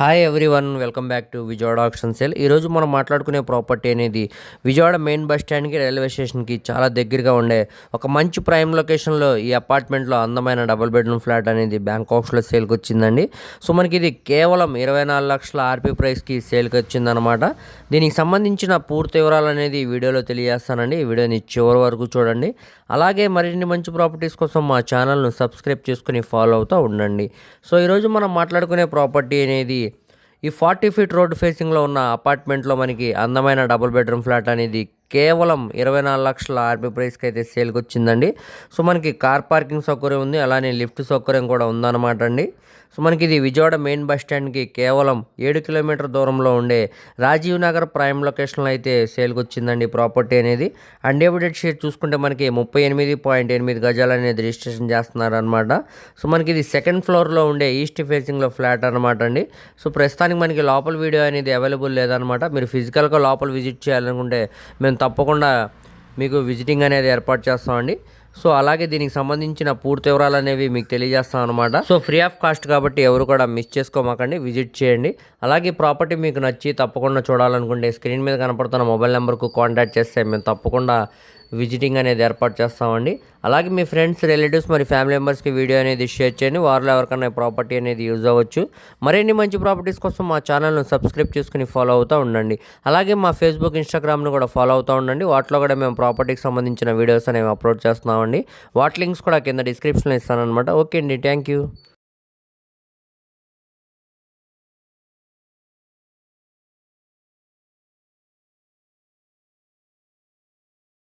Hi everyone welcome back to Vijayawada auction sale ఈరోజు మనం మాట్లాడుకునే ప్రాపర్టీ అనేది విజయవాడ మెయిన్ బస్ స్టాండ్కి రైల్వే స్టేషన్కి చాలా దగ్గరగా ఉండే ఒక మంచి ప్రైమ్ లొకేషన్లో ఈ అపార్ట్మెంట్లో అందమైన డబుల్ బెడ్రూమ్ ఫ్లాట్ అనేది బ్యాంకాక్స్లో సేల్కి వచ్చిందండి. సో మనకి ఇది కేవలం ఇరవై నాలుగు లక్షల ఆర్పీ ప్రైస్కి సేల్కి వచ్చిందనమాట దీనికి సంబంధించిన పూర్తి వివరాలు అనేది వీడియోలో తెలియజేస్తానండి. ఈ వీడియోని చివరి వరకు చూడండి. అలాగే మరిన్ని మంచి ప్రాపర్టీస్ కోసం మా ఛానల్ను సబ్స్క్రైబ్ చేసుకుని ఫాలో అవుతూ ఉండండి. సో ఈరోజు మనం మాట్లాడుకునే ప్రాపర్టీ అనేది ఈ ఫార్టీ ఫీట్ రోడ్ ఫేసింగ్లో ఉన్న అపార్ట్మెంట్లో మనకి అందమైన డబుల్ బెడ్రూమ్ ఫ్లాట్ అనేది కేవలం ఇరవై నాలుగు లక్షల ఆర్బీ ప్రైస్కి అయితే సేల్కి వచ్చిందండి సో మనకి కార్ పార్కింగ్ సౌకర్యం ఉంది అలానే లిఫ్ట్ సౌకర్యం కూడా ఉందన్నమాట అండి. సో మనకి ఇది విజయవాడ మెయిన్ బస్ స్టాండ్కి కేవలం ఏడు కిలోమీటర్ దూరంలో ఉండే రాజీవ్ నగర్ ప్రైమ్ లొకేషన్లో అయితే సేల్కి వచ్చిందండి ప్రాపర్టీ అనేది. అండ్ డేవిడెడ్ చూసుకుంటే మనకి ముప్పై ఎనిమిది పాయింట్ ఎనిమిది గజాలు అనేది రిజిస్ట్రేషన్ చేస్తున్నారనమాట సో మనకి ఇది సెకండ్ ఫ్లోర్లో ఉండే ఈస్ట్ ఫేసింగ్లో ఫ్లాట్ అనమాట అండి. సో ప్రస్తుతానికి మనకి లోపల వీడియో అనేది అవైలబుల్ లేదనమాట మీరు ఫిజికల్గా లోపల విజిట్ చేయాలనుకుంటే మేము తప్పకుండా మీకు విజిటింగ్ అనేది ఏర్పాటు చేస్తామండి. సో అలాగే దీనికి సంబంధించిన పూర్తి వివరాలు అనేవి మీకు తెలియజేస్తాం అనమాట సో ఫ్రీ ఆఫ్ కాస్ట్ కాబట్టి ఎవరు కూడా మిస్ చేసుకోమాకండి విజిట్ చేయండి. అలాగే ప్రాపర్టీ మీకు నచ్చి తప్పకుండా చూడాలనుకుంటే స్క్రీన్ మీద కనపడుతున్న మొబైల్ నెంబర్కు కాంటాక్ట్ చేస్తే మేము తప్పకుండా విజిటింగ్ అనేది ఏర్పాటు చేస్తామండి. అలాగే మీ ఫ్రెండ్స్ రిలేటివ్స్ మరి ఫ్యామిలీ మెంబర్స్కి వీడియో అనేది షేర్ చేయండి. వారిలో ఎవరికైనా ప్రాపర్టీ అనేది యూజ్ అవ్వచ్చు. మరిన్ని మంచి ప్రాపర్టీస్ కోసం మా ఛానల్ను సబ్స్క్రైబ్ చేసుకుని ఫాలో అవుతూ ఉండండి. అలాగే మా ఫేస్బుక్ ఇన్స్టాగ్రామ్ను కూడా ఫాలో అవుతూ ఉండండి. వాటిలో కూడా మేము ప్రాపర్టీకి సంబంధించిన వీడియోస్ అనేవి అప్లోడ్ చేస్తున్నామండి. వాటి లింక్స్ కూడా కింద డిస్క్రిప్షన్లో ఇస్తానమాట ఓకే అండి. Thank you.